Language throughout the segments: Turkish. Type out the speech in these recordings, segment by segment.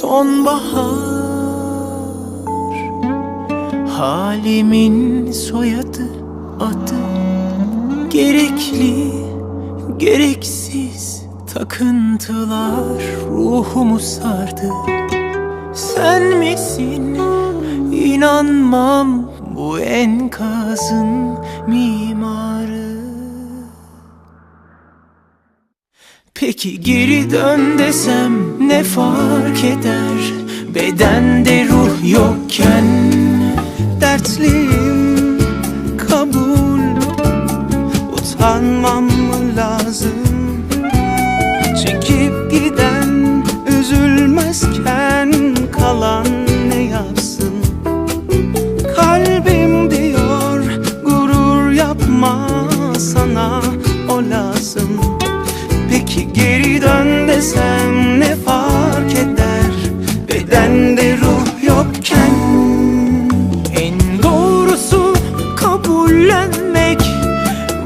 sonbahar. Halimin soyadı adı Gerekli gereksiz takıntılar ruhumu sardı. Sen misin? İnanmam bu enkazın mimarı Peki geri dön desem ne fark eder? Bedende ruh yokken dertliyim kabul Utanmam desem ne fark eder? Bedende ruh yokken. En doğrusu kabullenmek.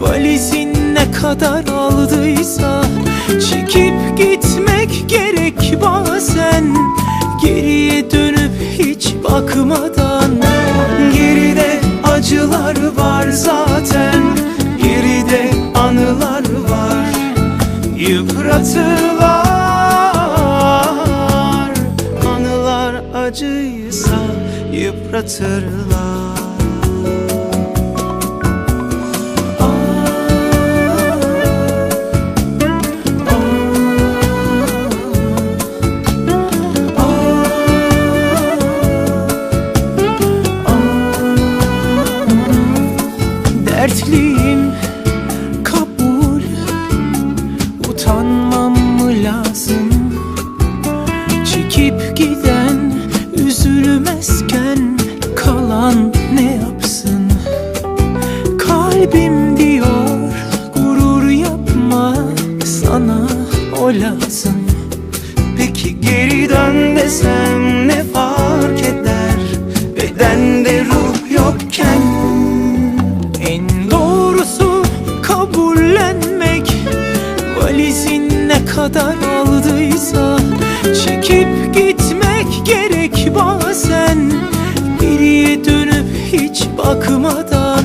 Valizin ne kadar aldıysa Çekip gitmek gerek bazen. Geriye dönüp hiç bakmadan. Geride acılar var zaten. Geride anılar var. Yıpratırlar acıysa yıpratırlar. Dertliyim Bedende ruh yokken En doğrusu kabullenmek Valizin ne kadar aldıysa Çekip gitmek gerek bazen. Geriye dönüp hiç bakmadan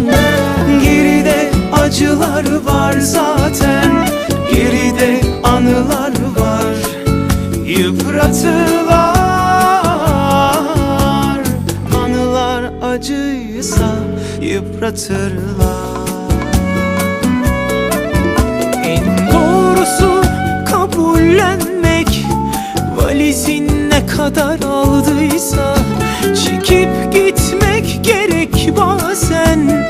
Geride acılar var zaten Geride anılar var. Yıpratırlar acıysa yıpratırlar. En doğrusu kabullenmek Valizin ne kadar aldıysa Çekip gitmek gerek bazen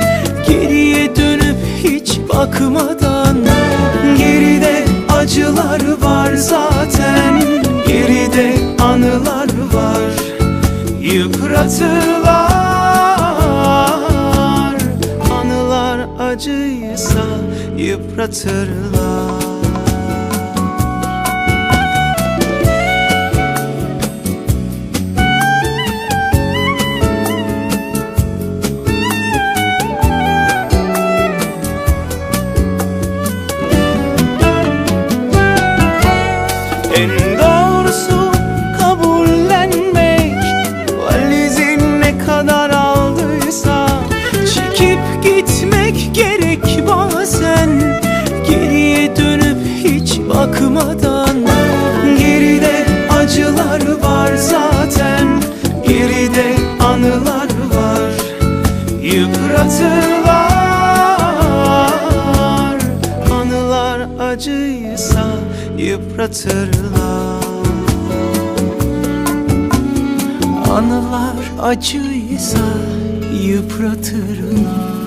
Geriye dönüp hiç bakmadan. Geride acılar var zaten Geride anılar var. Yıpratırlar acıysa yıpratırlar hiç bakmadan Geride acılar var zaten Geride anılar var. Yıpratırlar Anılar acıysa yıpratırlar. Anılar acıysa yıpratırlar